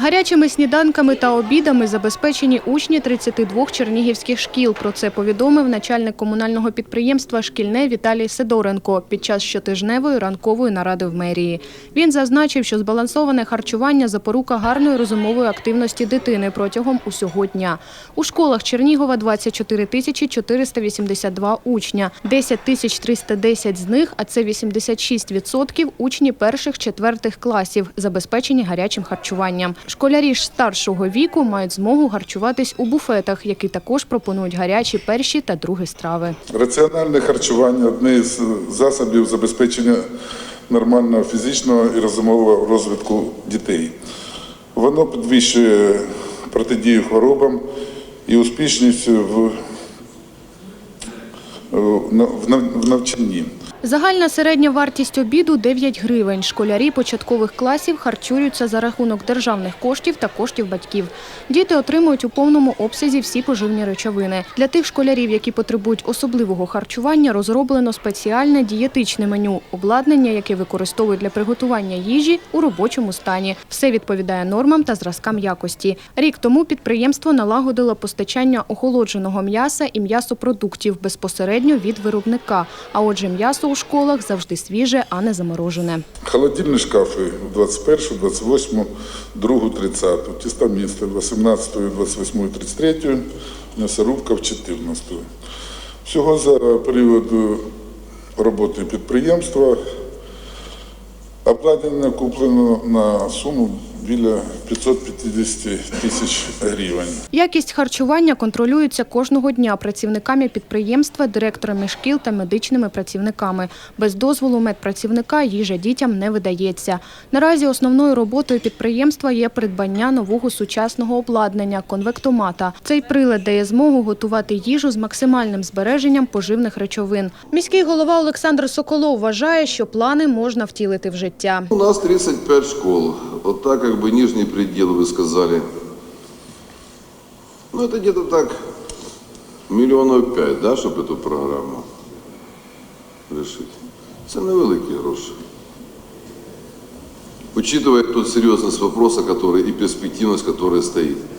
Гарячими сніданками та обідами забезпечені учні 32 чернігівських шкіл. Про це повідомив начальник комунального підприємства «Шкільне» Віталій Сидоренко під час щотижневої ранкової наради в мерії. Він зазначив, що збалансоване харчування – запорука гарної розумової активності дитини протягом усього дня. У школах Чернігова 24 тисячі 482 учня, 10 тисяч 310 з них, а це 86%, учні перших-четвертих класів, забезпечені гарячим харчуванням. Школярі ж старшого віку мають змогу харчуватись у буфетах, які також пропонують гарячі перші та другі страви. Раціональне харчування одне з засобів забезпечення нормального фізичного і розумового розвитку дітей. Воно підвищує протидію хворобам і успішність в навчанні. Загальна середня вартість обіду – 9 гривень. Школярі початкових класів харчуються за рахунок державних коштів та коштів батьків. Діти отримують у повному обсязі всі поживні речовини. Для тих школярів, які потребують особливого харчування, розроблено спеціальне дієтичне меню – обладнання, яке використовують для приготування їжі у робочому стані. Все відповідає нормам та зразкам якості. Рік тому підприємство налагодило постачання охолодженого м'яса і м'ясопродуктів безпосередньо від виробника. А отже, м'ясо у школах завжди свіже, а не заморожене. Холодильні шкафи 21, 28, 2, 30, тістомісце 18, 28, 33, м'ясорубка в 14. Всього за період роботи підприємства обладнання куплено на суму біля 550 тисяч гривень. Якість харчування контролюється кожного дня працівниками підприємства, директорами шкіл та медичними працівниками. Без дозволу медпрацівника їжа дітям не видається. Наразі основною роботою підприємства є придбання нового сучасного обладнання – конвектомата. Цей прилад дає змогу готувати їжу з максимальним збереженням поживних речовин. Міський голова Олександр Соколов вважає, що плани можна втілити в життя. У нас 35 школ. Вот так как бы нижний предел вы сказали. Ну, это где-то так миллионов пять, да, чтобы эту программу решить. Це невеликі гроші. Учитывая тот серьезность вопроса, который и перспективность, которая стоит.